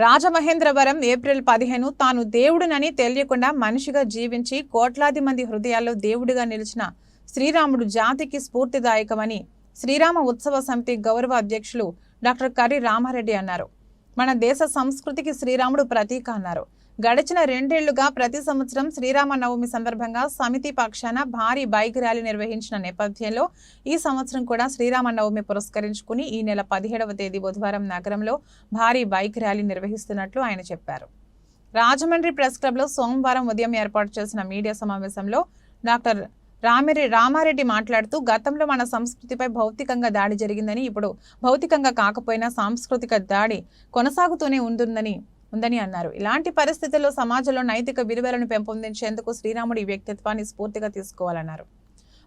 Rajamahendravaram April పదిహేను తాను దేవుడునని తెలియకుండా మనిషిగా జీవించి కోట్లాది మంది హృదయాల్లో దేవుడిగా నిలిచిన శ్రీరాముడు జాతికి స్ఫూర్తిదాయకమని శ్రీరామ ఉత్సవ సమితి గౌరవ అధ్యక్షులు డాక్టర్ కర్రి రామారెడ్డి అన్నారు. మన దేశ సంస్కృతికి శ్రీరాముడు ప్రతీక అన్నారు. గడిచిన రెండేళ్ళుగా ప్రతి సంవత్సరం శ్రీరామ నవమి సందర్భంగా సమితి పక్షాన భారీ బైక్ ర్యాలీ నిర్వహించిన నేపథ్యంలో ఈ సంవత్సరం కూడా శ్రీరామ నవమి పురస్కరించుకుని ఈ నెల పదిహేడవ తేదీ బుధవారం నగరంలో భారీ బైక్ ర్యాలీ నిర్వహిస్తున్నట్లు ఆయన చెప్పారు. రాజమండ్రి ప్రెస్ క్లబ్లో సోమవారం ఉదయం ఏర్పాటు చేసిన మీడియా సమావేశంలో డాక్టర్ రామిరె రామారెడ్డి మాట్లాడుతూ గతంలో మన సంస్కృతిపై భౌతికంగా దాడి జరిగిందని ఇప్పుడు భౌతికంగా కాకపోయినా సాంస్కృతిక దాడి కొనసాగుతూనే ఉంటుందని ఉందని అన్నారు. ఇలాంటి పరిస్థితుల్లో సమాజంలో నైతిక విలువలను పెంపొందించేందుకు శ్రీరాముడి వ్యక్తిత్వాన్ని స్ఫూర్తిగా తీసుకోవాలన్నారు.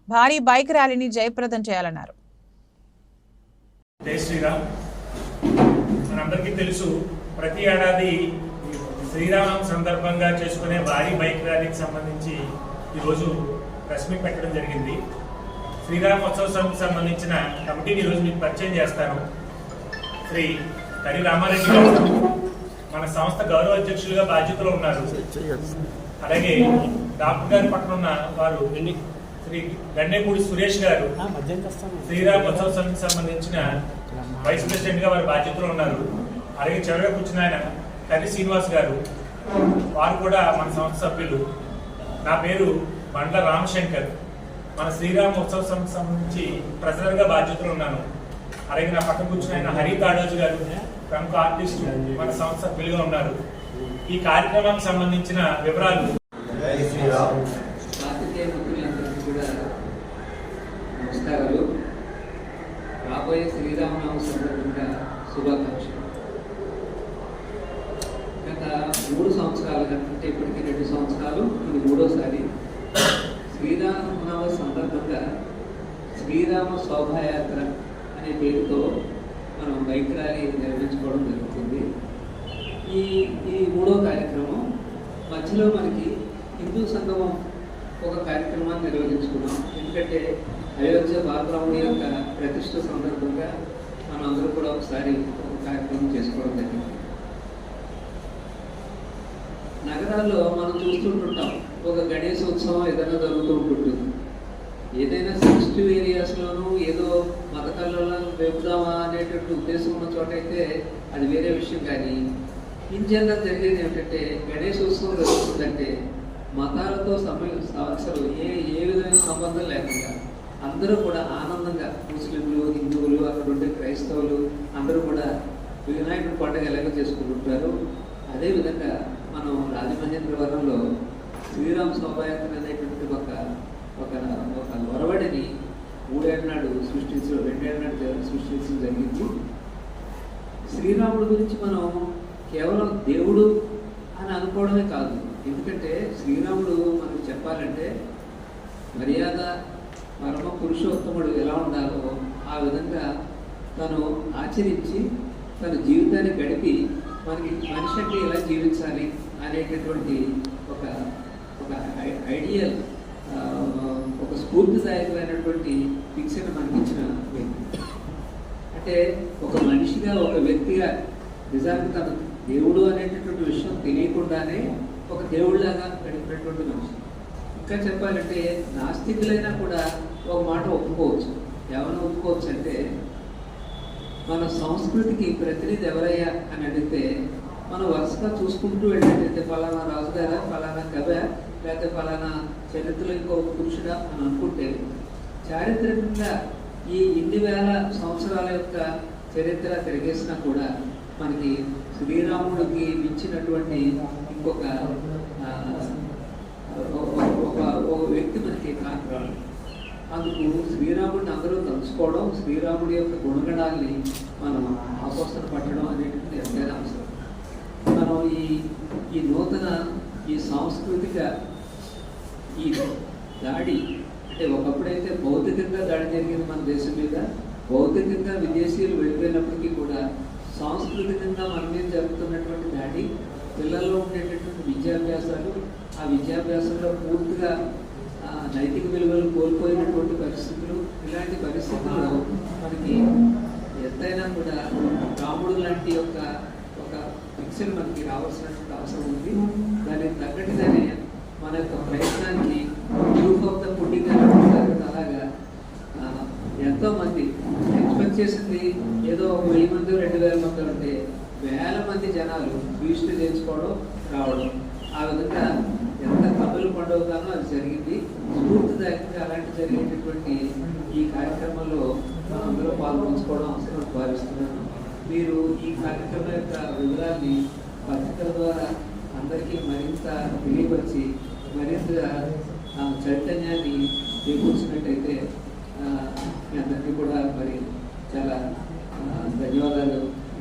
భారీ బైక్ ర్యాలీని జయప్రదం చేయాలన్నారు. శ్రీరామ్. మనందరికీ తెలుసు ప్రతి ఏడాది శ్రీరామం సందర్భంగా చేసుకునే భారీ బైక్ ర్యాలీకి సంబంధించి ఈరోజు ప్రెస్ మీట్ పెట్టడం జరిగింది. శ్రీరామోత్సవానికి సంబంధించిన కమిటీని ఈరోజు మీకు పరిచయం చేస్తాను. శ్రీ కడి రామారెడ్డి గారు. మన సంస్థ గౌరవ అధ్యక్షులుగా బాధ్యతలో ఉన్నారు. అలాగే డాక్టర్ గారి పక్కన ఉన్న వారు శ్రీ గండేపూడి సురేష్ గారు శ్రీరామ్ ఉత్సవ సమితికి సంబంధించిన వైస్ ప్రెసిడెంట్గా వారి బాధ్యతలు ఉన్నారు. అలాగే చివరిగా కూర్చున్న ఆయన కరి శ్రీనివాస్ గారు వారు కూడా మన సంస్థ సభ్యులు. నా పేరు బండ్ల రామశంకర్. మన శ్రీరామ్ ఉత్సవ సమితికి సంబంధించి ట్రెజరర్గా బాధ్యతలు ఉన్నాను. అలాగే నా పక్కన కూర్చున్న ఆయన హరి తాడోజు గారు. ప్రముఖ ఆర్టిస్ట్ మన సంస్థ సభ్యులుగా ఉన్నారు. ఈ కార్యక్రమానికి సంబంధించిన వివరాలు. నమస్కారాలు. రాబోయే శ్రీరామనవమి సందర్భంగా శుభాకాంక్షలు. గత మూడు సంవత్సరాలు అంటే ఇప్పటికి రెండు సంవత్సరాలు ఇది మూడోసారి శ్రీరామనవమి సందర్భంగా శ్రీరామ శోభాయాత్ర అనే పేరుతో మనం బైక్ ర్యాలీ నిర్వహించుకోవడం జరుగుతుంది. ఈ ఈ మూడో కార్యక్రమం మధ్యలో మనకి హిందూ సంగమం ఒక కార్యక్రమాన్ని నిర్వహించుకున్నాం. ఎందుకంటే అయోధ్య బాలరాముడి యొక్క ప్రతిష్ట సందర్భంగా మనం అందరూ కూడా ఒకసారి ఒక కార్యక్రమం చేసుకోవడం జరిగింది. నగరాల్లో మనం చూస్తుంటుంటాం ఒక గణేష ఉత్సవం ఏదైనా జరుగుతూ ఉంటుంటుంది ఏదైనా సెన్సిటివ్ ఏరియాస్లోనూ ఏదో మత కళ్ళలను వేపుదామా అనేటువంటి ఉద్దేశం ఉన్న చోట అయితే అది వేరే విషయం కానీ ఇన్ జనరల్ జరిగేది ఏమిటంటే గణేశోత్సవం జరుగుతుందంటే మతాలతో అసలు ఏ ఏ విధమైన సంబంధం లేకుండా అందరూ కూడా ఆనందంగా ముస్లింలు హిందువులు అక్కడ ఉండే క్రైస్తవులు అందరూ కూడా వినాయకుడి పండుగ ఎలాగ చేసుకుంటుంటారు. అదేవిధంగా మనం రాజమహేంద్రవరంలో శ్రీరామ్ శోభాయాత్ర అనేటువంటి ఒక ఒక ఒక ఒరవడిని మూడేళ్ళ నాడు సృష్టించడం రెండేళ్ళ నాడు సృష్టించడం జరిగింది. శ్రీరాముడి గురించి మనం కేవలం దేవుడు అని అనుకోవడమే కాదు. ఎందుకంటే శ్రీరాముడు మనకు చెప్పాలంటే మర్యాద పరమ పురుషోత్తముడు ఎలా ఉండాలో ఆ విధంగా తను ఆచరించి తన జీవితాన్ని గడిపి మనకి మనిషి అంటే ఎలా జీవించాలి అనేటటువంటి ఒక ఒక ఐ- ఐడియల్ ఆ, ఒక శిక్షణ మనకి ఇచ్చిన వ్యక్తి. అంటే ఒక మనిషిగా ఒక వ్యక్తిగా నిజానికి తన దేవుడు అనేటటువంటి విషయం తెలియకుండానే ఒక దేవుడిలాగా గడిపినటువంటి మనిషి. ఇంకా చెప్పాలంటే నాస్తికులైనా కూడా ఒక మాట ఒప్పుకోవచ్చు. ఏమైనా ఒప్పుకోవచ్చు అంటే మన సంస్కృతికి ప్రతినిధి ఎవరయ్యా అని అడిగితే మనం వరుసగా చూసుకుంటూ వెళ్ళేటైతే ఫలానా రాజుగారా ఫలానా కవ లేకపోతే ఫలానా చరిత్రలో ఇంకో పురుషుడా అని అనుకుంటే చారిత్రకంగా ఈ ఇన్ని వేల సంవత్సరాల యొక్క చరిత్ర తిరిగేసినా కూడా మనకి శ్రీరాముడికి మించినటువంటి ఇంకొక ఒక ఒక- వ్యక్తి మనకి కాదు అందుకు శ్రీరాముడిని అందరూ తలుచుకోవడం శ్రీరాముడి యొక్క గుణగణాల్ని మనం ఆపోసన పట్టడం అనేటువంటి ఎంతైనా అవసరం మనం ఈ ఈ నూతన ఈ సాంస్కృతిక ఈ దాడి అంటే ఒకప్పుడైతే భౌతికంగా దాడి జరిగింది మన దేశం మీద భౌతికంగా విదేశీయులు వెళ్ళిపోయినప్పటికీ కూడా సాంస్కృతికంగా మన మీద జరుగుతున్నటువంటి దాడి పిల్లల్లో ఉండేటటువంటి విద్యాభ్యాసాలు ఆ విద్యాభ్యాసంలో పూర్తిగా నైతిక విలువలు కోల్పోయినటువంటి పరిస్థితులు ఇలాంటి పరిస్థితుల్లో మనకి ఎంతైనా కూడా రాముడు లాంటి యొక్క ఒక ఫిక్స్డ్ మనకి రావాల్సినటువంటి అవసరం ఉంది. దానికి తగ్గట్టుగానే మన యొక్క ప్రయత్నానికి ప్రూఫ్ ఆఫ్ ద పుట్టింగ్ అలాగా ఎంతోమంది ఎక్స్పెక్ట్ చేసింది ఏదో ఒక వెయ్యి మంది రెండు వేల మంది ఉంటే వేల మంది జనాలు వీస్ట్ నేర్చుకోవడం రావడం. ఆ విధంగా ఎంత కబులు పండుగగానో అది జరిగింది. స్ఫూర్తిదాయకంగా అలాంటి జరిగేటటువంటి ఈ కార్యక్రమంలో అందరూ పాల్గొంచుకోవడం అవసరం భావిస్తున్నాను. మీరు ఈ కార్యక్రమం యొక్క వివరాన్ని పత్రికల ద్వారా అందరికీ మరింత తెలియపరిచి మరింత చైతన్యాన్ని చేకూర్చినట్టయితే మీ అందరికీ కూడా మరి చాలా ధన్యవాదాలు.